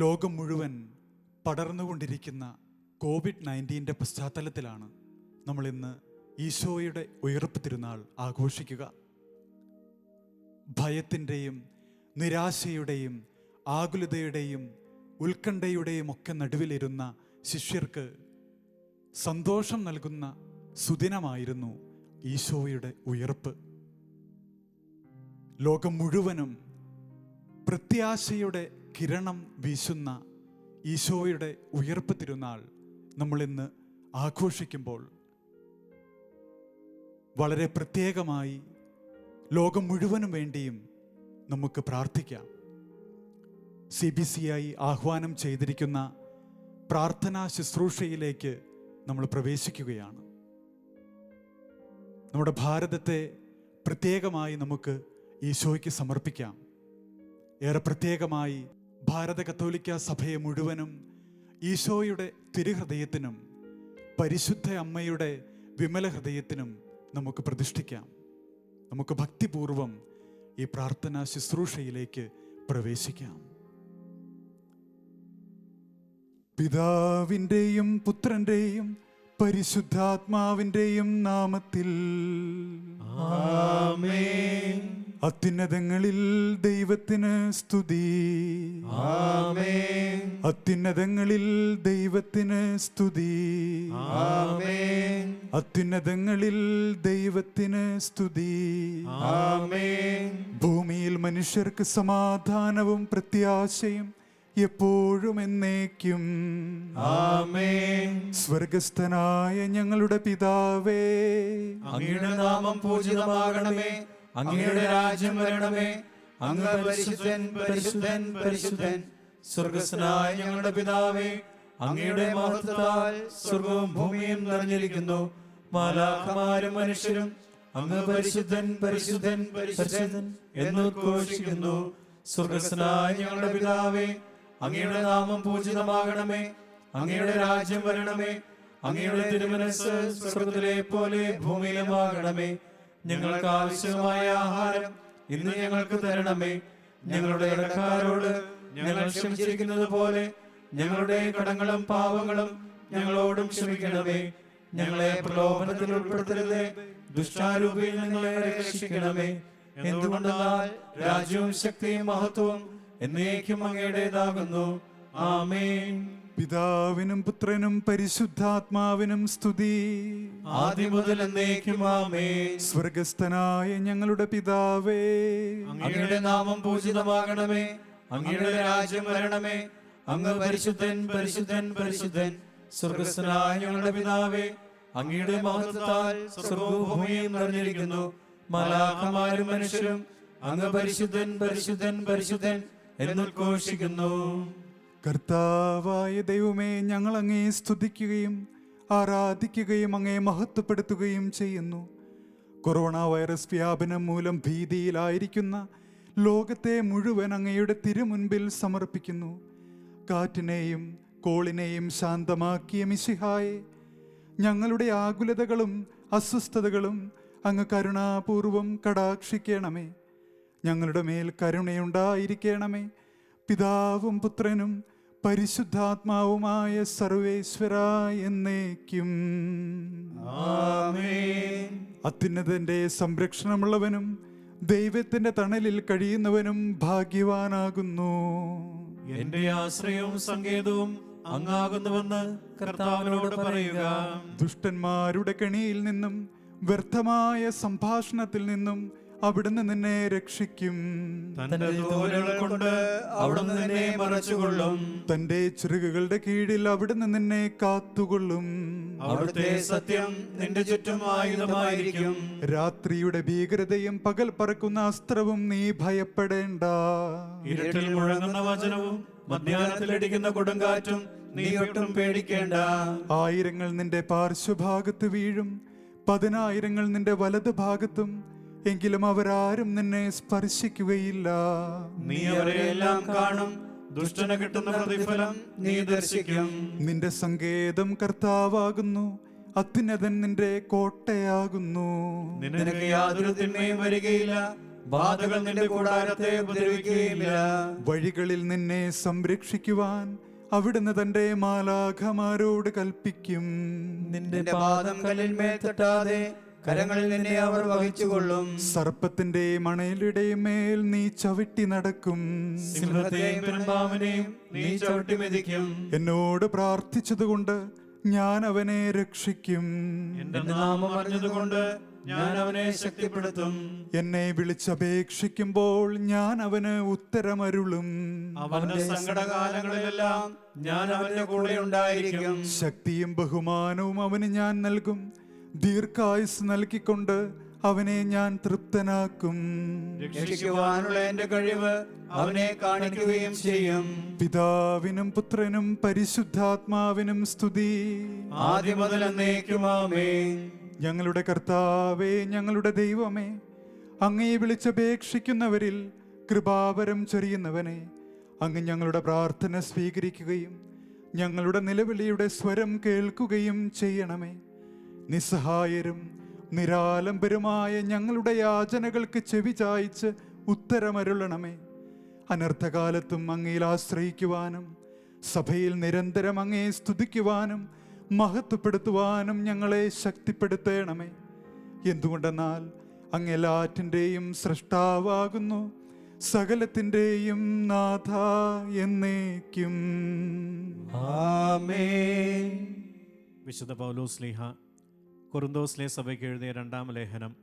ലോകം മുഴുവൻ പടർന്നുകൊണ്ടിരിക്കുന്ന കോവിഡ് നയന്റീന്റെ പശ്ചാത്തലത്തിലാണ് നമ്മൾ ഇന്ന് ഈശോയുടെ ഉയർപ്പ് തിരുനാൾ ആഘോഷിക്കുക. ഭയത്തിന്റെയും നിരാശയുടെയും ആകുലതയുടെയും ഉത്കണ്ഠയുടെയും ഒക്കെ നടുവിലിരുന്ന ശിഷ്യർക്ക് സന്തോഷം നൽകുന്ന സുദിനമായിരുന്നു ഈശോയുടെ ഉയർപ്പ്. ലോകം മുഴുവനും പ്രത്യാശയുടെ കിരണം വീശുന്ന ഈശോയുടെ ഉയർപ്പ് തിരുനാൾ നമ്മൾ ഇന്ന് ആഘോഷിക്കുമ്പോൾ വളരെ പ്രത്യേകമായി ലോകം മുഴുവനും വേണ്ടിയും നമുക്ക് പ്രാർത്ഥിക്കാം. സി ബി സി ഐ ആഹ്വാനം ചെയ്തിരിക്കുന്ന പ്രാർത്ഥനാ ശുശ്രൂഷയിലേക്ക് നമ്മൾ പ്രവേശിക്കുകയാണ്. നമ്മുടെ ഭാരതത്തെ പ്രത്യേകമായി നമുക്ക് ഈശോയ്ക്ക് സമർപ്പിക്കാം. ഏറെ പ്രത്യേകമായി ഭാരത കത്തോലിക്ക സഭയെ മുഴുവനും ഈശോയുടെ തിരുഹൃദയത്തിനും പരിശുദ്ധ അമ്മയുടെ വിമല ഹൃദയത്തിനും നമുക്ക് പ്രതിഷ്ഠിക്കാം. നമുക്ക് ഭക്തിപൂർവം ഈ പ്രാർത്ഥനാ ശുശ്രൂഷയിലേക്ക് പ്രവേശിക്കാം. പിതാവിന്റെയും പുത്രന്റെയും പരിശുദ്ധാത്മാവിന്റെയും നാമത്തിൽ. ആമേൻ. അത്യുന്നതങ്ങളിൽ ദൈവത്തിന് സ്തുതി. ആമേൻ. അത്യുന്നതങ്ങളിൽ ദൈവത്തിന് സ്തുതി. ആമേൻ. അത്യുന്നതങ്ങളിൽ ദൈവത്തിന് സ്തുതി. ആമേൻ. ഭൂമിയിൽ മനുഷ്യർക്ക് സമാധാനവും പ്രത്യാശയും എപ്പോഴും എന്നേക്കും. ആമേൻ. സ്വർഗസ്ഥനായ ഞങ്ങളുടെ പിതാവേ. അങ്ങയുടെ നാമം പൂജിതമാകണമേ. അങ്ങയുടെ രാജ്യം വരണമേ. അങ്ങ് പരിശുദ്ധൻ പരിശുദ്ധൻ പരിശുദ്ധൻ. സ്വർഗസ്ഥനായ ഞങ്ങളുടെ പിതാവേ അങ്ങയുടെ മഹത്വത്താൽ സ്വർഗവും ഭൂമിയും നിറഞ്ഞിരിക്കുന്നു. മാലാഖമാരും മനുഷ്യരും അങ്ങ് പരിശുദ്ധൻ പരിശുദ്ധൻ പരിശുദ്ധൻ എന്ന് ഉദ്ഘോഷിക്കുന്നു സ്വർഗസ്നായ ഞങ്ങളുടെ പിതാവേ അങ്ങയുടെ നാമം പൂജിതമാകണമേ. അങ്ങയുടെ രാജ്യം വരണമേ. അങ്ങയുടെ തിരുമനസ് സ്വർഗത്തിലെ പോലെ ഭൂമിയിലുമാകണമേ. ഞങ്ങൾക്ക് ആവശ്യമായ ആഹാരം ഇന്ന് ഞങ്ങൾക്ക് തരണമേ. ഞങ്ങളുടെ ഇടക്കാരോട് ഞങ്ങൾ ക്ഷമിച്ചിരിക്കുന്നത് പോലെ ഞങ്ങളുടെ കടങ്ങളും പാവങ്ങളും ഞങ്ങളോടും ക്ഷമിക്കണമേ. ഞങ്ങളെ പ്രലോഭനത്തിൽ ഉൾപ്പെടുത്തരുതേ. ദുഷ്ടാരൂപിയിൽ ഞങ്ങളെ രക്ഷിക്കണമേ. എന്തുകൊണ്ടെന്നാൽ രാജ്യവും ശക്തിയും മഹത്വവും എന്നേക്കും അങ്ങയുടേതാകുന്നു. ആമേൻ. പിതാവിനും പുത്രനും പരിശുദ്ധാത്മാവിനും സ്തുതി. ആദ്യം മുതൽ എന്നേക്കും ആമേൻ. സ്വർഗസ്ഥനായ ഞങ്ങളുടെ പിതാവേ. അങ്ങയുടെ നാമം പൂജിതമാകണമേ. അങ്ങയുടെ രാജ്യം വരണമേ. അങ്ങ് പരിശുദ്ധൻ പരിശുദ്ധൻ പരിശുദ്ധൻ. സ്വർഗസ്ഥനായ ഞങ്ങളുടെ പിതാവേ അങ്ങയുടെ മഹത്വത്താൽ സ്വർഗഭൂമിയും നിറഞ്ഞിരിക്കുന്നു. മലാഖമാരും മനുഷ്യരും അങ്ങ് പരിശുദ്ധൻ പരിശുദ്ധൻ പരിശുദ്ധൻ. എന്നുദ്ഘോഷിക്കുന്നു കർത്താവായ ദൈവമേ ഞങ്ങൾ അങ്ങേ സ്തുതിക്കുകയും ആരാധിക്കുകയും അങ്ങേ മഹത്വപ്പെടുത്തുകയും ചെയ്യുന്നു. കൊറോണ വൈറസ് വ്യാപനം മൂലം ഭീതിയിലായിരിക്കുന്ന ലോകത്തെ മുഴുവൻ അങ്ങയുടെ തിരുമുൻപിൽ സമർപ്പിക്കുന്നു. കാറ്റിനെയും കോളിനെയും ശാന്തമാക്കിയ മിശിഹായെ ഞങ്ങളുടെ ആകുലതകളും അസ്വസ്ഥതകളും അങ്ങ് കരുണാപൂർവം കടാക്ഷിക്കണമേ. ഞങ്ങളുടെ മേൽ കരുണയുണ്ടായിരിക്കണമേ. പിതാവും പുത്രനും പരിശുദ്ധാത്മാവുമായ സർവേശ്വര എന്നേക്കും. ആമേൻ. അത്യുന്നതന്റെ സംരക്ഷണമുള്ളവനും ദൈവത്തിന്റെ തണലിൽ കഴിയുന്നവനും ഭാഗ്യവാനാകുന്നു. എന്റെ ആശ്രയവും സങ്കേതവും അങ്ങാകുന്നുവെന്ന് കർത്താവിനോട് പറയുക. ദുഷ്ടന്മാരുടെ കെണിയിൽ നിന്നും വ്യർത്ഥമായ സംഭാഷണത്തിൽ നിന്നും അവിടുന്ന് നിന്നെ രക്ഷിക്കും. തന്റെ തോലുകൾ കൊണ്ട് അവിടുന്ന് നിന്നെ മറച്ചുകൊള്ളും. തന്റെ ചിറകുകളുടെ കീഴിൽ അവിടുന്ന് നിന്നെ കാത്തുകൊള്ളും. അവിടുത്തെ സത്യം നിന്റെ ചുറ്റും ആയുധമായിരിക്കും. രാത്രിയുടെ ഭീകരതയും പകൽ പറക്കുന്ന അസ്ത്രവും നീ ഭയപ്പെടേണ്ട. ഇരുട്ടിൽ മുഴങ്ങുന്ന വചനവും മധ്യാഹ്നത്തിലടിക്കുന്ന കൊടുങ്കാറ്റും നീ ഒട്ടും പേടിക്കേണ്ട. ആയിരങ്ങൾ നിന്റെ പാർശ്വഭാഗത്ത് വീഴും. പതിനായിരങ്ങൾ നിന്റെ വലതു ഭാഗത്തും എങ്കിലും അവരാരും നിന്നെ സ്പർശിക്കുകയില്ല. നീ അവരെയെല്ലാം കാണും. ദുഷ്ടന് കിട്ടുന്ന പ്രതിഫലം നീ ദർശിക്കും. നിന്റെ സങ്കേതം കർത്താവാകുന്നു. അത്യുന്നതൻ നിന്റെ കോട്ടയാകുന്നു. നിനക്ക് യാതൊരു തിന്മയും വരികയില്ല. ബാധകൾ നിന്റെ കൂടാരത്തെ ഉപദ്രവിക്കുകയില്ല വഴികളിൽ നിന്നെ സംരക്ഷിക്കുവാൻ അവിടുന്ന് തന്റെ മാലാഖമാരോട് കൽപ്പിക്കും. നിന്റെ പാദം കല്ലിന്മേൽ തട്ടാതെ കരങ്ങളിൽ നിന്നെ അവർ വഹിച്ചുകൊള്ളും. സർപ്പത്തിന്റെയും മണയിലുടേയും മേൽ നീ ചവിട്ടി നടക്കും. സിംഹത്തെയും പെരുമ്പാവിനെയും നീ ചവിട്ടി മെതിക്കും. എന്നോട് പ്രാർത്ഥിച്ചതുകൊണ്ട് ഞാൻ അവനെ രക്ഷിക്കും. എന്റെ നാമം അറിഞ്ഞതുകൊണ്ട് ഞാൻ അവനെ ശക്തിപ്പെടുത്തും. എന്നെ വിളിച്ചപേക്ഷിക്കുമ്പോൾ ഞാൻ അവന് ഉത്തരമരുളും. അവന്റെ സങ്കടകാലങ്ങളിലെല്ലാം ഞാൻ അവന്റെ കൂടെ ഉണ്ടായിരിക്കും. ശക്തിയും ബഹുമാനവും അവന് ഞാൻ നൽകും. ദീർഘായുസ് നൽകിക്കൊണ്ട് അവനെ ഞാൻ തൃപ്തനാക്കും. രക്ഷിക്കുവാനുള്ള എന്റെ കഴിവ് അവനെ കാണിക്കുകയും ചെയ്യും. പിതാവിനും പുത്രനും പരിശുദ്ധാത്മാവിനും സ്തുതി. ആദ്യം മുതൽ എന്നേക്കുമാമേ ഞങ്ങളുടെ കർത്താവേ ഞങ്ങളുടെ ദൈവമേ അങ്ങയെ വിളിച്ചപേക്ഷിക്കുന്നവരിൽ കൃപാവരം ചൊരിയുന്നവനെ അങ്ങ് ഞങ്ങളുടെ പ്രാർത്ഥന സ്വീകരിക്കുകയും ഞങ്ങളുടെ നിലവിളിയുടെ സ്വരം കേൾക്കുകയും ചെയ്യണമേ. നിസ്സഹായരും നിരാലംബരുമായ ഞങ്ങളുടെ യാചനകൾക്ക് ചെവി ചായ്ച്ച് ഉത്തരമരുളണമേ. അനർത്ഥകാലത്തും അങ്ങയിൽ ആശ്രയിക്കുവാനും സഭയിൽ നിരന്തരം അങ്ങയെ സ്തുതിക്കുവാനും മഹത്വപ്പെടുത്തുവാനും ഞങ്ങളെ ശക്തിപ്പെടുത്തേണമേ. എന്തുകൊണ്ടെന്നാൽ അങ്ങ് എല്ലാറ്റിന്റെയും സൃഷ്ടാവാകുന്നു സകലത്തിന്റെയും നാഥ എന്നേക്കും. ആമേ വിശുദ്ധ പൗലോസ് ലീഹ കൊറിന്തോസ്ലെ സഭയ്ക്ക് എഴുതിയ രണ്ടാം ലേഖനം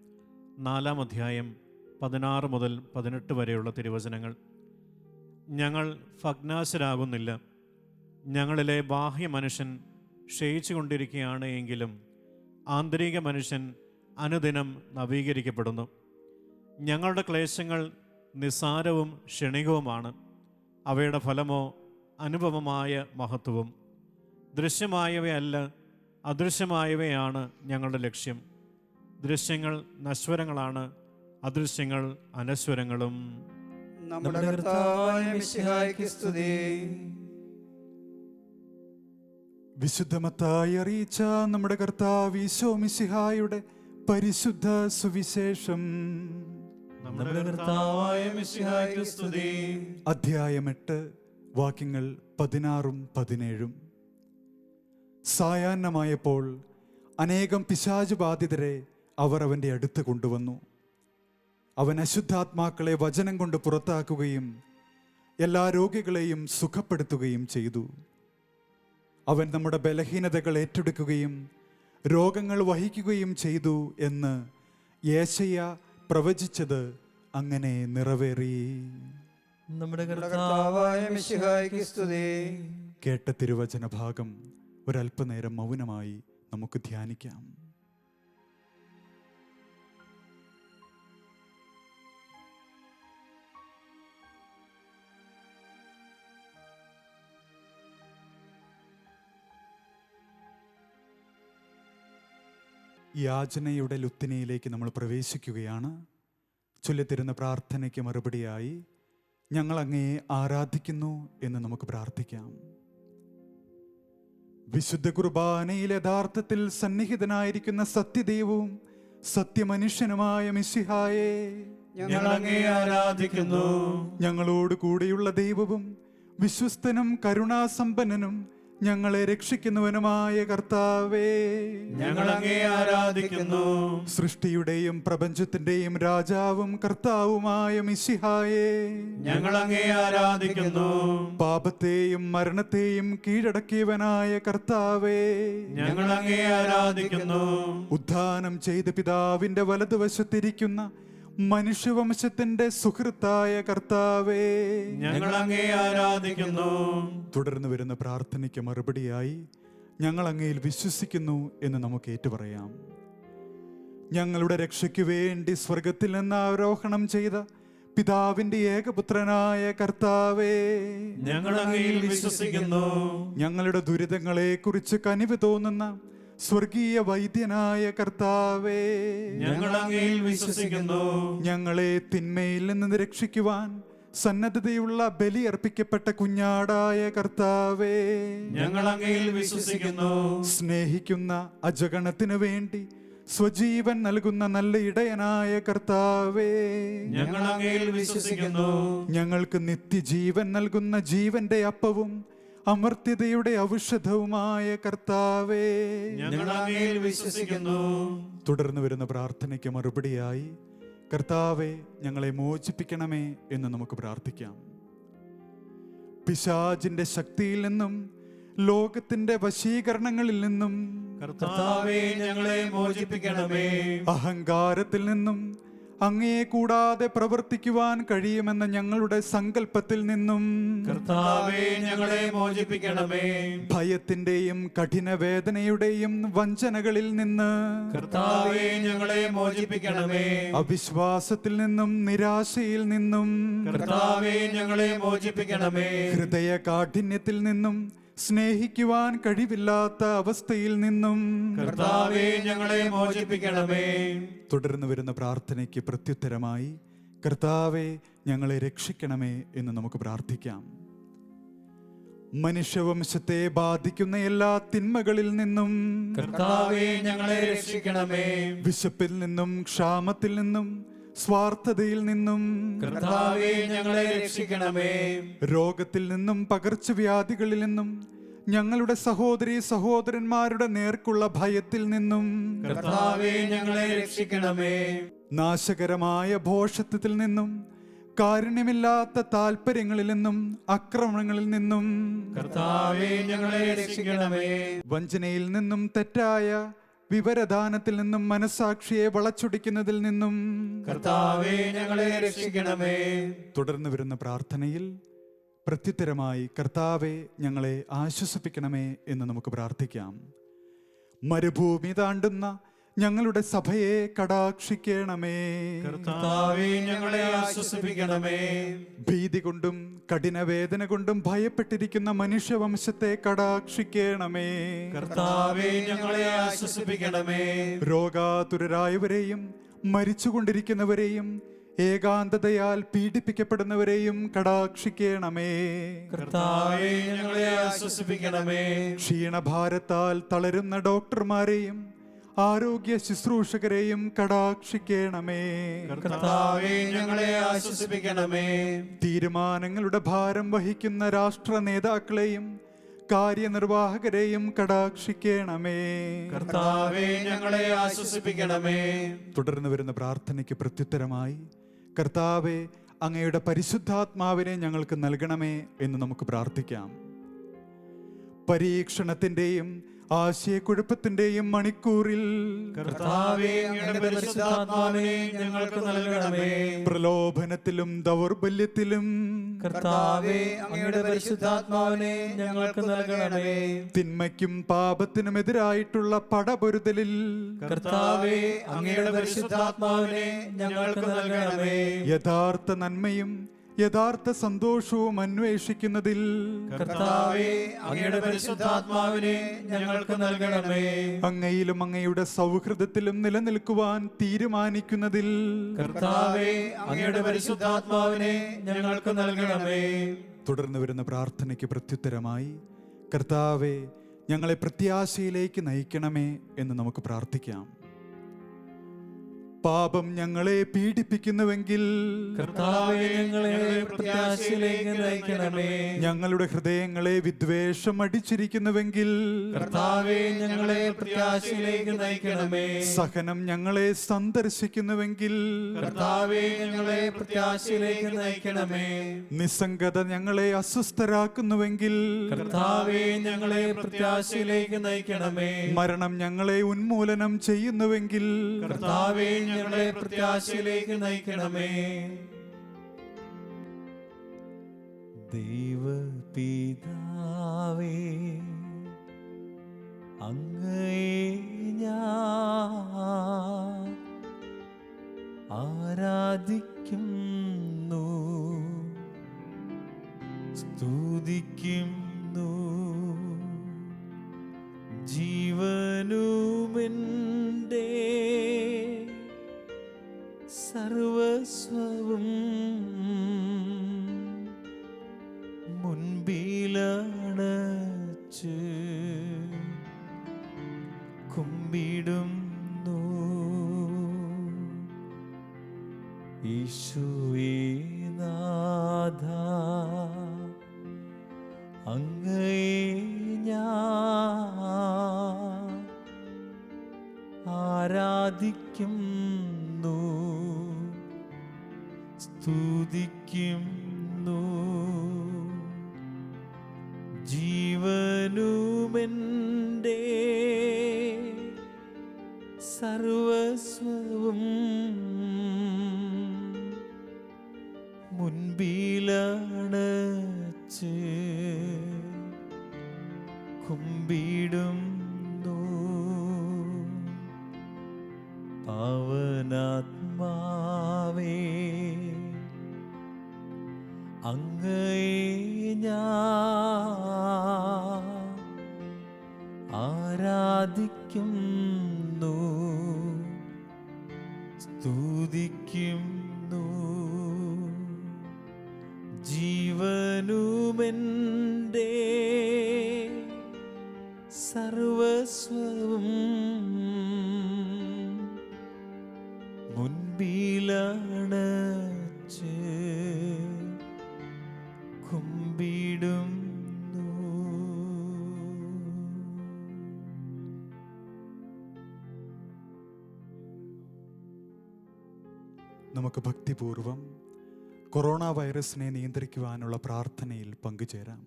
നാലാം അധ്യായം പതിനാറ് മുതൽ പതിനെട്ട് വരെയുള്ള തിരുവചനങ്ങൾ. ഞങ്ങൾ ഭഗ്നാശരാകുന്നില്ല. ഞങ്ങളിലെ ബാഹ്യ മനുഷ്യൻ ക്ഷയിച്ചു കൊണ്ടിരിക്കുകയാണ് എങ്കിലും ആന്തരിക മനുഷ്യൻ അനുദിനം നവീകരിക്കപ്പെടുന്നു. ഞങ്ങളുടെ ക്ലേശങ്ങൾ നിസ്സാരവും ക്ഷണികവുമാണ്. അവയുടെ ഫലമോ അനുപമമായ മഹത്വവും. ദൃശ്യമായവയല്ല അദൃശ്യമായവയാണ് ഞങ്ങളുടെ ലക്ഷ്യം. ദൃശ്യങ്ങൾ നശ്വരങ്ങളാണ് അദൃശ്യങ്ങൾ അനശ്വരങ്ങളും. നമ്മുടെ കർത്താവായ മിശിഹായ്ക്ക് സ്തുതി. വിശുദ്ധമത്തായി അറിയിച്ച നമ്മുടെ കർത്താവ് ഈശോ മിശിഹായുടെ പരിശുദ്ധ സുവിശേഷം. നമ്മുടെ കർത്താവായ മിശിഹായ്ക്ക് സ്തുതി. അധ്യായം എട്ട് വാക്യങ്ങൾ പതിനാറും പതിനേഴും. സായാഹ്നമായപ്പോൾ അനേകം പിശാചു ബാധിതരെ അവർ അവന്റെ അടുത്ത് കൊണ്ടുവന്നു. അവൻ അശുദ്ധാത്മാക്കളെ വചനം കൊണ്ട് പുറത്താക്കുകയും എല്ലാ രോഗികളെയും സുഖപ്പെടുത്തുകയും ചെയ്തു. അവൻ നമ്മുടെ ബലഹീനതകൾ ഏറ്റെടുക്കുകയും രോഗങ്ങൾ വഹിക്കുകയും ചെയ്തു എന്ന് യേശയ്യ പ്രവചിച്ചത് അങ്ങനെ നിറവേറി. നമ്മുടെ കേട്ട തിരുവചന ഭാഗം ഒരല്പനേരം മൗനമായി നമുക്ക് ധ്യാനിക്കാം. യാചനയുടെ ലുത്തിനയിലേക്ക് നമ്മൾ പ്രവേശിക്കുകയാണ്. ചൊല്ലിത്തരുന്ന പ്രാർത്ഥനയ്ക്ക് മറുപടിയായി ഞങ്ങൾ അങ്ങയെ ആരാധിക്കുന്നു എന്ന് നമുക്ക് പ്രാർത്ഥിക്കാം. വിശുദ്ധ കുർബാനയിൽ യഥാർത്ഥത്തിൽ സന്നിഹിതനായിരിക്കുന്ന സത്യദൈവവും സത്യമനുഷ്യനുമായ മിശിഹായെ ഞങ്ങൾ അങ്ങേ ആരാധിക്കുന്നു. ഞങ്ങളോട് കൂടെയുള്ള ദൈവവും വിശ്വസ്തനും കരുണാസമ്പന്നനും ഞങ്ങളെ രക്ഷിക്കുന്നവനുമായ കർത്താവേ. ഞങ്ങൾ അങ്ങേ ആരാധിക്കുന്നു. സൃഷ്ടിയുടെയും പ്രപഞ്ചത്തിന്റെയും രാജാവും കർത്താവുമായ മിശിഹായെ. ഞങ്ങൾ അങ്ങേ ആരാധിക്കുന്നു. പാപത്തെയും മരണത്തെയും കീഴടക്കിയവനായ കർത്താവേ. ഞങ്ങൾ അങ്ങേ ആരാധിക്കുന്നു. ഉദ്ധാനം ചെയ്ത പിതാവിന്റെ വലതുവശത്തിരിക്കുന്ന മനുഷ്യവംശത്തിന്റെ സുഹൃത്തായ കർത്താവേ. ഞങ്ങൾ അങ്ങേ ആരാധിക്കുന്നു. തുടർന്ന് വരുന്ന പ്രാർത്ഥനയ്ക്ക് മറുപടിയായി ഞങ്ങൾ അങ്ങയിൽ വിശ്വസിക്കുന്നു എന്ന് നമുക്ക് ഏറ്റുപറയാം. ഞങ്ങളുടെ രക്ഷയ്ക്ക് വേണ്ടി സ്വർഗത്തിൽ നിന്ന് ആരോഹണം ചെയ്ത പിതാവിന്റെ ഏകപുത്രനായ കർത്താവേ. ഞങ്ങൾ അങ്ങയിൽ വിശ്വസിക്കുന്നു. ഞങ്ങളുടെ ദുരിതങ്ങളെ കുറിച്ച് കനിവ് തോന്നുന്ന സ്വർഗീയ വൈദ്യനായ കർത്താവേ. ഞങ്ങൾ അങ്ങയിൽ വിശ്വസിക്കുന്നു. ഞങ്ങളെ തിന്മയിൽ നിന്ന് രക്ഷിക്കുവാൻ സന്നദ്ധതയുള്ള ബലി അർപ്പിക്കപ്പെട്ട കുഞ്ഞാടായ കർത്താവേ. ഞങ്ങൾ അങ്ങയിൽ വിശ്വസിക്കുന്നു. സ്നേഹിക്കുന്ന അജഗണത്തിന് വേണ്ടി സ്വജീവൻ നൽകുന്ന നല്ല ഇടയനായ കർത്താവേ. ഞങ്ങൾ അങ്ങയിൽ വിശ്വസിക്കുന്നു. ഞങ്ങൾക്ക് നിത്യജീവൻ നൽകുന്ന ജീവന്റെ അപ്പവും അമർത്യതയുടെ ഔഷധവുമായ കർത്താവേ. ഞങ്ങൾ അങ്ങയിൽ വിശ്വസിക്കുന്നു. തുടർന്ന് വരുന്ന പ്രാർത്ഥനയ്ക്ക് മറുപടിയായി കർത്താവെ ഞങ്ങളെ മോചിപ്പിക്കണമേ എന്ന് നമുക്ക് പ്രാർത്ഥിക്കാം. പിശാജിന്റെ ശക്തിയിൽ നിന്നും ലോകത്തിന്റെ വശീകരണങ്ങളിൽ നിന്നും കർത്താവേ ഞങ്ങളെ മോചിപ്പിക്കണമേ. അഹങ്കാരത്തിൽ നിന്നും അങ്ങയെ കൂടാതെ പ്രവർത്തിക്കുവാൻ കഴിയുമെന്ന ഞങ്ങളുടെ സങ്കല്പത്തിൽ നിന്നും കർത്താവേ ഞങ്ങളെ മോചിപ്പിക്കണമേ. ഭയത്തിന്റെയും കഠിനവേദനയുടെയും വഞ്ചനകളിൽ നിന്ന് കർത്താവേ ഞങ്ങളെ മോചിപ്പിക്കണമേ. അവിശ്വാസത്തിൽ നിന്നും നിരാശയിൽ നിന്നും കർത്താവേ ഞങ്ങളെ മോചിപ്പിക്കണമേ. ഹൃദയ കാഠിന്യത്തിൽ നിന്നും സ്നേഹിക്കുവാൻ കഴിവില്ലാത്ത അവസ്ഥയിൽ നിന്നും കർത്താവേ ഞങ്ങളെ മോചിപ്പിക്കണമേ. തുടർന്ന് വരുന്ന പ്രാർത്ഥനയ്ക്ക് പ്രത്യുത്തരമായി കർത്താവെ ഞങ്ങളെ രക്ഷിക്കണമേ എന്ന് നമുക്ക് പ്രാർത്ഥിക്കാം. മനുഷ്യവംശത്തെ ബാധിക്കുന്ന എല്ലാ തിന്മകളിൽ നിന്നും കർത്താവേ ഞങ്ങളെ രക്ഷിക്കണമേ. വിശപ്പിൽ നിന്നും ക്ഷാമത്തിൽ നിന്നും സ്വാർത്ഥതയിൽ നിന്നും കർത്താവേ ഞങ്ങളെ രക്ഷിക്കണമേ. രോഗത്തിൽ നിന്നും പകർച്ചവ്യാധികളിൽ നിന്നും ഞങ്ങളുടെ സഹോദരി സഹോദരന്മാരുടെ നേർക്കുള്ള ഭയത്തിൽ നിന്നും കർത്താവേ ഞങ്ങളെ രക്ഷിക്കണമേ. നാശകരമായ ഭോഷത്വത്തിൽ നിന്നും കാരുണ്യമില്ലാത്ത താല്പര്യങ്ങളിൽ നിന്നും അക്രമണങ്ങളിൽ നിന്നും കർത്താവേ ഞങ്ങളെ രക്ഷിക്കണമേ. വഞ്ചനയിൽ നിന്നും തെറ്റായ വിവരദാനത്തിൽ നിന്നും മനസാക്ഷിയെ വളച്ചൊടിക്കുന്നതിൽ നിന്നും കർത്താവേ ഞങ്ങളെ രക്ഷിക്കണമേ. തുടർന്ന് വരുന്ന പ്രാർത്ഥനയിൽ പ്രത്യുത്തരമായി കർത്താവെ ഞങ്ങളെ ആശ്വസിപ്പിക്കണമേ എന്ന് നമുക്ക് പ്രാർത്ഥിക്കാം. മരുഭൂമി താണ്ടുന്ന ഞങ്ങളുടെ സഭയെ കടാക്ഷിക്കണമേ. കർത്താവേ ഞങ്ങളെ ആശ്വസിപ്പിക്കണമേ. ഭീതി കൊണ്ടും കഠിനവേദന കൊണ്ടും ഭയപ്പെട്ടിരിക്കുന്ന മനുഷ്യവംശത്തെ കടാക്ഷിക്കണമേ. കർത്താവേ ഞങ്ങളെ ആശ്വസിപ്പിക്കണമേ. രോഗാതുരരായവരെയും മരിച്ചുകൊണ്ടിരിക്കുന്നവരെയും ഏകാന്തതയാൽ പീഡിപ്പിക്കപ്പെടുന്നവരെയും കടാക്ഷിക്കണമേ. കർത്താവേ ഞങ്ങളെ ആശ്വസിപ്പിക്കണമേ. ക്ഷീണഭാരത്താൽ തളരുന്ന ഡോക്ടർമാരെയും ആരോഗ്യ ശുശ്രൂഷകരെയും കടാക്ഷിക്കണമേ. കർത്താവേ ഞങ്ങളെ ആശ്വസിപ്പിക്കണമേ. തീരുമാനങ്ങളുടെ ഭാരം വഹിക്കുന്ന രാഷ്ട്ര നേതാക്കളെയും കാര്യനിർവാഹകരെയും കടാക്ഷിക്കണമേ. കർത്താവേ ഞങ്ങളെ ആശ്വസിപ്പിക്കണമേ. തുടർന്ന് വരുന്ന പ്രാർത്ഥനയ്ക്ക് പ്രത്യുത്തരമായി കർത്താവെ അങ്ങയുടെ പരിശുദ്ധാത്മാവിനെ ഞങ്ങൾക്ക് നൽകണമേ എന്ന് നമുക്ക് പ്രാർത്ഥിക്കാം. പരീക്ഷണത്തിന്റെയും ആശയക്കുഴപ്പത്തിന്റെയും മണിക്കൂറിൽ കർത്താവേ ഞങ്ങൾക്ക് നൽകണമേ. പ്രലോഭനത്തിലും ദൗർബല്യത്തിലും കർത്താവേ അങ്ങയുടെ പരിശുദ്ധാത്മാവിനെ ഞങ്ങൾക്ക് നൽകണമേ. തിന്മയ്ക്കും പാപത്തിനും എതിരായിട്ടുള്ള പടപൊരുതലിൽ കർത്താവേ അങ്ങയുടെ പരിശുദ്ധാത്മാവിനെ ഞങ്ങൾക്ക് നൽകണമേ. യഥാർത്ഥ നന്മയും യഥാർത്ഥ സന്തോഷവും അന്വേഷിക്കുന്നതിൽ. കർത്താവേ അങ്ങയുടെ പരിശുദ്ധാത്മാവിനെ ഞങ്ങൾക്ക് നൽകണമേ. അങ്ങയിലും അങ്ങയുടെ സൗഹൃദത്തിലും നിലനിൽക്കുവാൻ തീരുമാനിക്കുന്നതിൽ. കർത്താവേ അങ്ങയുടെ പരിശുദ്ധാത്മാവിനെ ഞങ്ങൾക്ക് നൽകണമേ. തുടർന്ന് വരുന്ന പ്രാർത്ഥനയ്ക്ക് പ്രത്യുത്തരമായി കർത്താവെ ഞങ്ങളെ പ്രത്യാശയിലേക്ക് നയിക്കണമേ എന്ന് നമുക്ക് പ്രാർത്ഥിക്കാം. പാപം ഞങ്ങളെ പീഡിപ്പിക്കുന്നുവെങ്കിൽ കർത്താവേ ഞങ്ങളെ പ്രത്യാശയിലേക്ക് നയിക്കണമേ. ഞങ്ങളുടെ ഹൃദയങ്ങളെ വിദ്വേഷം അടിച്ചിരിക്കുന്നുവെങ്കിൽ കർത്താവേ ഞങ്ങളെ പ്രത്യാശയിലേക്ക് നയിക്കണമേ. സഹനം ഞങ്ങളെ സന്ദർശിക്കുന്നുവെങ്കിൽ കർത്താവേ ഞങ്ങളെ പ്രത്യാശയിലേക്ക് നയിക്കണമേ. നിസ്സംഗത ഞങ്ങളെ അസ്വസ്ഥരാക്കുന്നുവെങ്കിൽ കർത്താവേ ഞങ്ങളെ പ്രത്യാശയിലേക്ക് നയിക്കണമേ. മരണം ഞങ്ങളെ ഉന്മൂലനം ചെയ്യുന്നുവെങ്കിൽ കർത്താവേ ഞങ്ങളെ പ്രത്യാശയിലേക്ക് നയിക്കണമേ. ദൈവപിതാവേ അങ്ങയെ ഞാൻ ആരാധിക്കുന്നു. സ്തുതിക്കുന്നു അങ്ങയെ ഞാൻ ആരാധിക്കുന്നു സ്തുതിക്കുന്നു ആരാധിക്കുന്നു ഭക്തിപൂർവം കൊറോണ വൈറസിനെ നിയന്ത്രിക്കുവാനുള്ള പ്രാർത്ഥനയിൽ പങ്കുചേരാം.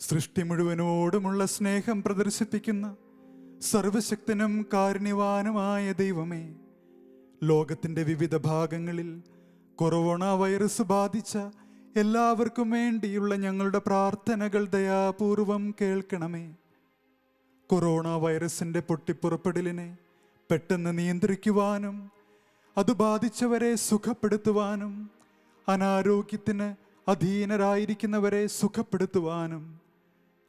സൃഷ്ടി മുഴുവനോടുമുള്ള സ്നേഹം പ്രദർശിപ്പിക്കുന്ന സർവശക്തനും കാരുണ്യവാനുമായ ദൈവമേ ലോകത്തിന്റെ വിവിധ ഭാഗങ്ങളിൽ കൊറോണ വൈറസ് ബാധിച്ച എല്ലാവർക്കും വേണ്ടിയുള്ള ഞങ്ങളുടെ പ്രാർത്ഥനകൾ ദയാപൂർവം കേൾക്കണമേ. കൊറോണ വൈറസിന്റെ പൊട്ടിപ്പുറപ്പെടലിനെ പെട്ടെന്ന് നിയന്ത്രിക്കുവാനും അത് ബാധിച്ചവരെ സുഖപ്പെടുത്തുവാനും അനാരോഗ്യത്തിന് അധീനരായിരിക്കുന്നവരെ സുഖപ്പെടുത്തുവാനും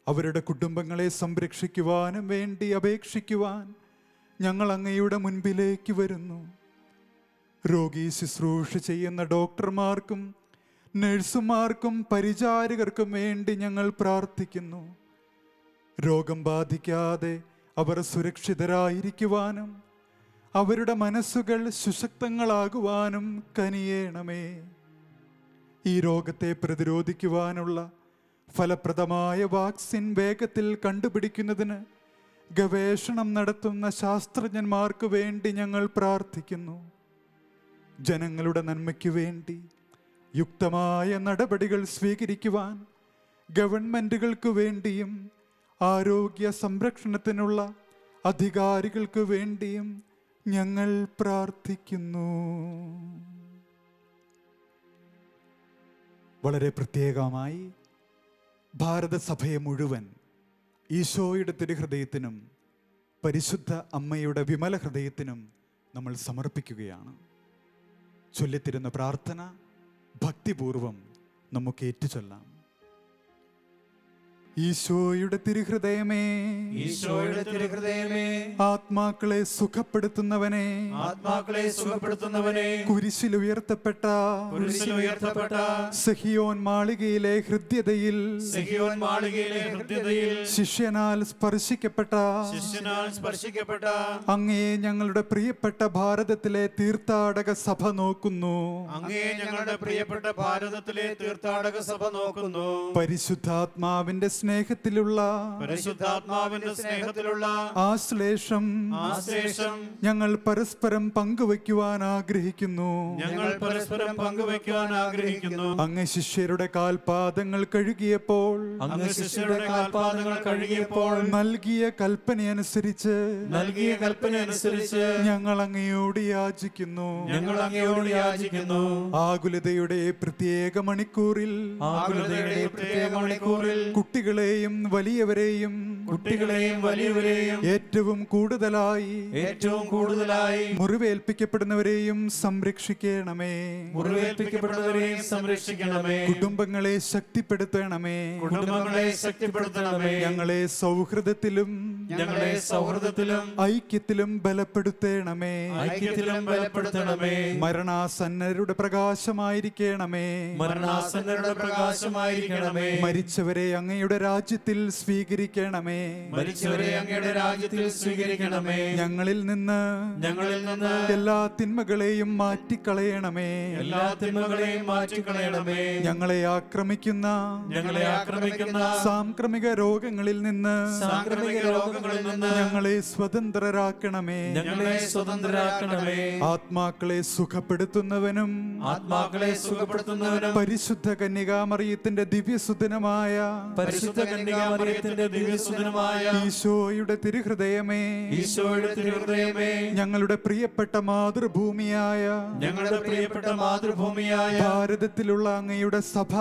അവരുടെ കുടുംബങ്ങളെ സംരക്ഷിക്കുവാനും വേണ്ടി അപേക്ഷിക്കുവാൻ ഞങ്ങൾ അങ്ങയുടെ മുൻപിലേക്ക് വരുന്നു. രോഗി ശുശ്രൂഷ ചെയ്യുന്ന ഡോക്ടർമാർക്കും നഴ്സുമാർക്കും പരിചാരകർക്കും വേണ്ടി ഞങ്ങൾ പ്രാർത്ഥിക്കുന്നു. രോഗം ബാധിക്കാതെ അവർ സുരക്ഷിതരായിരിക്കുവാനും അവരുടെ മനസ്സുകൾ സുശക്തങ്ങളാകുവാനും കനിയേണമേ. ഈ രോഗത്തെ പ്രതിരോധിക്കുവാനുള്ള ഫലപ്രദമായ വാക്സിൻ വേഗത്തിൽ കണ്ടുപിടിക്കുന്നതിന് ഗവേഷണം നടത്തുന്ന ശാസ്ത്രജ്ഞന്മാർക്ക് വേണ്ടി ഞങ്ങൾ പ്രാർത്ഥിക്കുന്നു. ജനങ്ങളുടെ നന്മയ്ക്ക് വേണ്ടി യുക്തമായ നടപടികൾ സ്വീകരിക്കുവാൻ ഗവൺമെന്റുകൾക്ക് വേണ്ടിയും ആരോഗ്യ സംരക്ഷണത്തിനുള്ള അധികാരികൾക്ക് വേണ്ടിയും ഞങ്ങൾ പ്രാർത്ഥിക്കുന്നു. വളരെ പ്രത്യേകമായി ഭാരതസഭയെ മുഴുവൻ ഈശോയുടെ തിരുഹൃദയത്തിനും പരിശുദ്ധ അമ്മയുടെ വിമല ഹൃദയത്തിനും നമ്മൾ സമർപ്പിക്കുകയാണ്. ചൊല്ലിത്തിരുന്ന പ്രാർത്ഥന ഭക്തിപൂർവം നമുക്ക് ഏറ്റുചൊല്ലാം. ഈശോയുടെ തിരുഹൃദയമേ ഈശോയുടെ തിരുഹൃദയമേ ആത്മാക്കളെ സുഖപ്പെടുത്തുന്നവനെ ആത്മാക്കളെ സുഖപ്പെടുത്തുന്നവനെ കുരിശിൽ ഉയർത്തപ്പെട്ട കുരിശിൽ ഉയർത്തപ്പെട്ട സഹിയോൻ മാളികയിലെ ഹൃദ്യതയിൽ സഹിയോൻ മാളികയിലെ ഹൃദ്യതയിൽ ശിഷ്യനാൽ സ്പർശിക്കപ്പെട്ട ശിഷ്യനാൽ സ്പർശിക്കപ്പെട്ട അങ്ങേ ഞങ്ങളുടെ പ്രിയപ്പെട്ട ഭാരതത്തിലെ തീർത്ഥാടക സഭ നോക്കുന്നു. അങ്ങേ ഞങ്ങളുടെ പ്രിയപ്പെട്ട ഭാരതത്തിലെ തീർത്ഥാടക സഭ നോക്കുന്നു. പരിശുദ്ധാത്മാവിന്റെ സ്നേഹത്തിലുള്ള പരിശുദ്ധാത്മാവിന്റെ സ്നേഹത്തിലുള്ള ആശ്ലേഷം ആശ്ലേഷം ഞങ്ങൾ പരസ്പരം പങ്കുവയ്ക്കുവാൻ ആഗ്രഹിക്കുന്നു. ഞങ്ങൾ പരസ്പരം പങ്കുവയ്ക്കുവാൻ ആഗ്രഹിക്കുന്നു. അങ്ങ് ശിഷ്യരുടെ കാൽപാദങ്ങൾ കഴുകിയപ്പോൾ അങ്ങ് ശിഷ്യരുടെ കാൽപാദങ്ങൾ കഴുകിയപ്പോൾ നൽകിയ കൽപ്പന അനുസരിച്ച് നൽകിയ കൽപ്പന അനുസരിച്ച് ഞങ്ങൾ അങ്ങയോട് യാചിക്കുന്നു. ഞങ്ങൾ അങ്ങയോട് യാചിക്കുന്നു. ആകുലതയുടെ പ്രത്യേക മണിക്കൂറിൽ ആകുലതയുടെ പ്രത്യേക മണിക്കൂറിൽ കുട്ടികളെയും വലിയവരെയും കുട്ടികളെയും വലിയവരെയും ഏറ്റവും കൂടുതലായി ഏറ്റവും കൂടുതലായി മുറിവേൽപ്പിക്കപ്പെടുന്നവരെയും സംരക്ഷിക്കണമേ. മുറിവേൽപ്പിക്കപ്പെടുന്നവരെയും സംരക്ഷിക്കണമേ. കുടുംബങ്ങളെ ശക്തിപ്പെടുത്തണമേ. കുടുംബങ്ങളെ ശക്തിപ്പെടുത്തണമേ. ഞങ്ങളെ സൗഹൃദത്തിലും ഞങ്ങളെ സൗഹൃദത്തിലും ഐക്യത്തിലും ബലപ്പെടുത്തണമേ. ഐക്യത്തിലും ബലപ്പെടുത്തണമേ. മരണാസന്നരുടെ പ്രകാശമായിരിക്കണമേ. മരണാസന്നരുടെ പ്രകാശമായിരിക്കണമേ. മരിച്ചവരെ അങ്ങയുടെ രാജ്യത്തിൽ സ്വീകരിക്കണമേ. മരിച്ചവരെ അങ്ങയുടെ രാജ്യത്തിൽ സ്വീകരിക്കണമേ. ഞങ്ങളിൽ നിന്ന് ഞങ്ങളിൽ നിന്ന് എല്ലാ തിന്മകളെയും മാറ്റിക്കളയണമേ. എല്ലാ തിന്മകളെയും മാറ്റിക്കളയണമേ. ഞങ്ങളെ ആക്രമിക്കുന്ന ഞങ്ങളെ ആക്രമിക്കുന്ന സാംക്രമിക രോഗങ്ങളിൽ നിന്ന് സാംക്രമിക രോഗങ്ങളിൽ നിന്ന് ഞങ്ങളെ സ്വതന്ത്രരാക്കണമേ. ഞങ്ങളെ സ്വതന്ത്രരാക്കണമേ. ആത്മാക്കളെ സുഖപ്പെടുത്തുന്നവനും ആത്മാക്കളെ സുഖപ്പെടുത്തുന്നവനും പരിശുദ്ധ കന്യകാമറിയത്തിന്റെ ദിവ്യസുദിനമായ പരിശുദ്ധ കന്യകാമറിയത്തിന്റെ ദിവ്യസുതനുമായ ഈശോയുടെ തിരുഹൃദയമേ ഈശോയുടെ തിരുഹൃദയമേ ഞങ്ങളുടെ പ്രിയപ്പെട്ട മാതൃഭൂമിയായ ഞങ്ങളുടെ പ്രിയപ്പെട്ട മാതൃഭൂമിയായ ഭാരതത്തിലുള്ള അങ്ങയുടെ സഭ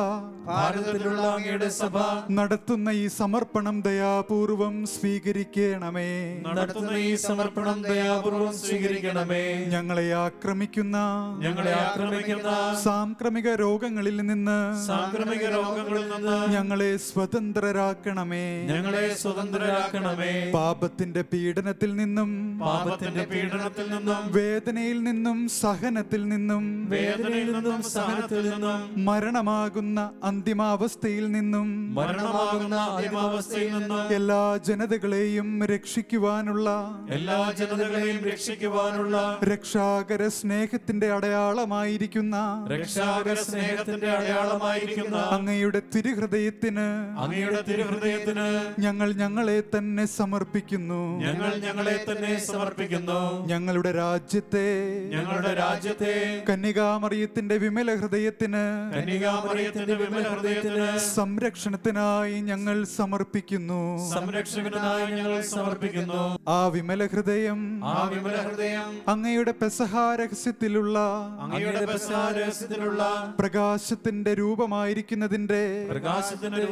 ഭാരതത്തിലുള്ള അങ്ങയുടെ സഭ നടത്തുന്ന ഈ സമർപ്പണം ദയാപൂർവം സ്വീകരിക്കണമേ. നടത്തുന്ന ഈ സമർപ്പണം ദയാപൂർവം സ്വീകരിക്കണമേ. ഞങ്ങളെ ആക്രമിക്കുന്ന ഞങ്ങളെ ആക്രമിക്കുന്ന സാംക്രമിക രോഗങ്ങളിൽ നിന്ന് സാംക്രമിക രോഗങ്ങളിൽ നിന്ന് ഞങ്ങളെ സ്വതന്ത്രരാക്കണമേ. ഞങ്ങളെ സ്വതന്ത്രരാക്കണമേ. പാപത്തിന്റെ പീഡനത്തിൽ നിന്നും പാപത്തിന്റെ പീഡനത്തിൽ നിന്നും വേദനയിൽ നിന്നും സഹനത്തിൽ നിന്നും വേദനയിൽ നിന്നും സഹനത്തിൽ നിന്നും മരണമാകുന്ന അന്തിമാവസ്ഥയിൽ നിന്നും മരണമാകുന്ന അന്തിമാവസ്ഥയിൽ നിന്നും എല്ലാ ജനതകളെയും രക്ഷിക്കുവാനുള്ള എല്ലാ ജനതകളെയും രക്ഷിക്കുവാനുള്ള രക്ഷാകര സ്നേഹത്തിന്റെ അടയാളമായിരിക്കുന്ന രക്ഷാകര സ്നേഹത്തിന്റെ അടയാളമായിരിക്കുന്ന അങ്ങയുടെ തിരുഹൃദയത്തിന് അങ്ങയുടെ തിരുഹൃദയത്തിന് ഞങ്ങൾ ഞങ്ങളെ തന്നെ സമർപ്പിക്കുന്നു. ഞങ്ങൾ ഞങ്ങളെ തന്നെ സമർപ്പിക്കുന്നു. ഞങ്ങളുടെ രാജ്യത്തെ ഞങ്ങളുടെ രാജ്യത്തെ കന്യകാമറിയത്തിന്റെ വിമല ഹൃദയത്തിന് കന്യകാമറിയത്തിന്റെ വിമല ഹൃദയത്തിന് സംരക്ഷണത്തിനായി ഞങ്ങൾ സമർപ്പിക്കുന്നു. സംരക്ഷകനായി ഞങ്ങൾ സമർപ്പിക്കുന്നു. ആ വിമല ഹൃദയം ആ വിമല ഹൃദയം അങ്ങയുടെ പെസഹാരഹസ്യത്തിലുള്ള അങ്ങയുടെ രഹസ്യത്തിലുള്ള പ്രകാശത്തിന്റെ രൂപമായിരിക്കുന്നതിന്റെ പ്രകാശത്തിന്റെ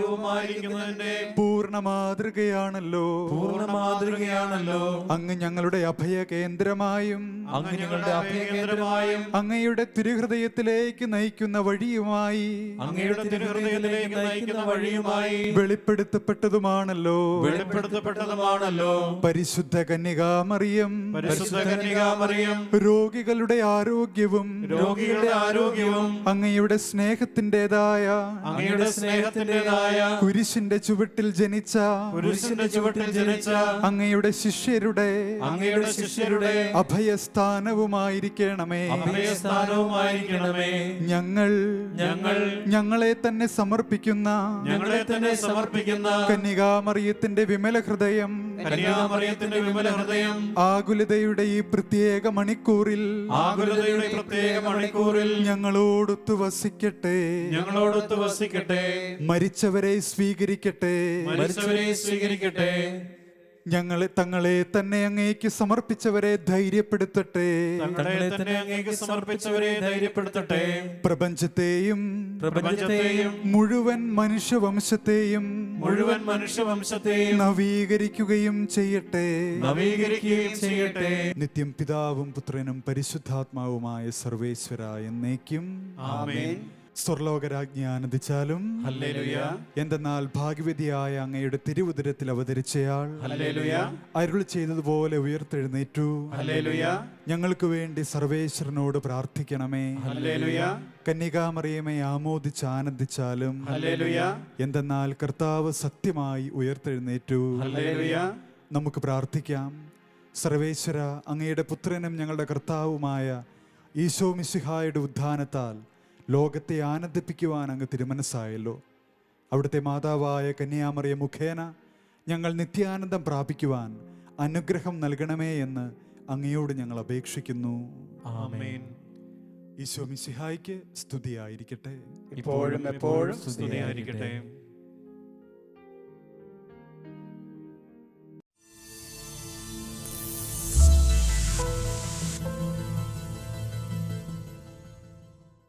രൂപമായിരിക്കുന്നതിന്റെ പൂർണ മാതൃകയാണല്ലോ. പൂർണ മാതൃകയാണല്ലോ. അങ്ങ് ഞങ്ങളുടെ അഭയ കേന്ദ്രമായും അങ്ങ് ഞങ്ങളുടെ അഭയ കേന്ദ്രമായും അങ്ങയുടെ തിരുഹൃദയത്തിലേക്ക് നയിക്കുന്ന വഴിയുമായി അങ്ങയുടെ തിരുഹൃദയത്തിലേക്ക് നയിക്കുന്ന വഴിയുമായി വെളിപ്പെടുത്തപ്പെട്ടതുമാണല്ലോ. വെളിപ്പെടുത്തപ്പെട്ടതുമാണല്ലോ. പരിശുദ്ധ കന്യകാമറിയം പരിശുദ്ധ കന്യകാമറിയം രോഗികളുടെ ആരോഗ്യവും രോഗികളുടെ ആരോഗ്യവും അങ്ങയുടെ സ്നേഹത്തിന്റെതായ അങ്ങയുടെ സ്നേഹത്തിന്റേതായ കുരിശിന്റെ ചുവട്ടിൽ ജനിച്ച പുരുഷന്റെ ചുവട്ടിൽ ജനിച്ച അങ്ങയുടെ ശിഷ്യരുടെ അങ്ങയുടെ ശിഷ്യരുടെ അഭയസ്ഥാനവുമായിരിക്കണമേ. അഭയസ്ഥാനവുമായിരിക്കണമേ. ഞങ്ങൾ ഞങ്ങൾ ഞങ്ങളെ തന്നെ സമർപ്പിക്കുന്ന ഞങ്ങളെ തന്നെ സമർപ്പിക്കുന്ന കന്യകാമറിയത്തിന്റെ വിമല ഹൃദയം കന്യാമറിയത്തിന്റെ വിമല ഹൃദയം ആകുലതയുടെ ഈ പ്രത്യേക മണിക്കൂറിൽ ആകുലതയുടെ പ്രത്യേക മണിക്കൂറിൽ ഞങ്ങളോടൊത്തു വസിക്കട്ടെ. ഞങ്ങളോടൊത്തു വസിക്കട്ടെ. മരിച്ചവരെ സ്വീകരിക്കട്ടെ. മരിച്ചവരെ സ്വീകരിക്കട്ടെ. ഞങ്ങളെ തങ്ങളെ തന്നെ അങ്ങേക്ക് സമർപ്പിച്ചവരെ ധൈര്യപ്പെടുത്തട്ടെ. തങ്ങളെ തന്നെ അങ്ങേക്ക് സമർപ്പിച്ചവരെ ധൈര്യപ്പെടുത്തട്ടെ. പ്രപഞ്ചത്തെയും പ്രപഞ്ചത്തെയും മുഴുവൻ മനുഷ്യവംശത്തെയും മുഴുവൻ മനുഷ്യവംശത്തെയും നവീകരിക്കുകയും ചെയ്യട്ടെ. നവീകരിക്കുകയും ചെയ്യട്ടെ. നിത്യം പിതാവും പുത്രനും പരിശുദ്ധാത്മാവുമായ സർവേശ്വര എന്നേക്കും. ആമേൻ. സ്വർലോകരാജ്ഞി ആനന്ദിച്ചാലും എന്തെന്നാൽ ഭാഗ്യവതിയായ അങ്ങയുടെ തിരുവുദരത്തിൽ അവതരിച്ചയാൾ അരുൾ ചെയ്തതുപോലെ ഉയർത്തെഴുന്നേറ്റു. ഞങ്ങൾക്ക് വേണ്ടി സർവേശ്വരനോട് പ്രാർത്ഥിക്കണമേ. കന്യകാമറിയമെ ആമോദിച്ച് ആനന്ദിച്ചാലും എന്തെന്നാൽ കർത്താവ് സത്യമായി ഉയർത്തെഴുന്നേറ്റു. നമുക്ക് പ്രാർത്ഥിക്കാം. സർവേശ്വര അങ്ങയുടെ പുത്രനും ഞങ്ങളുടെ കർത്താവുമായ ഈശോ മിശിഹായുടെ ഉദ്ധാനത്താൽ ലോകത്തെ ആനന്ദിപ്പിക്കുവാൻ അങ്ങ് തിരുമനസ്സായല്ലോ. അവിടുത്തെ മാതാവായ കന്യാമറിയ മുഖേന ഞങ്ങൾ നിത്യാനന്ദം പ്രാപിക്കുവാൻ അനുഗ്രഹം നൽകണമേ എന്ന് അങ്ങയോട് ഞങ്ങൾ അപേക്ഷിക്കുന്നു. ആമേൻ. ഈശോ മിസിഹായിക്ക് സ്തുതിയായിരിക്കട്ടെ. ഇപ്പോഴും എപ്പോഴും സ്തുതിയായിരിക്കട്ടെ.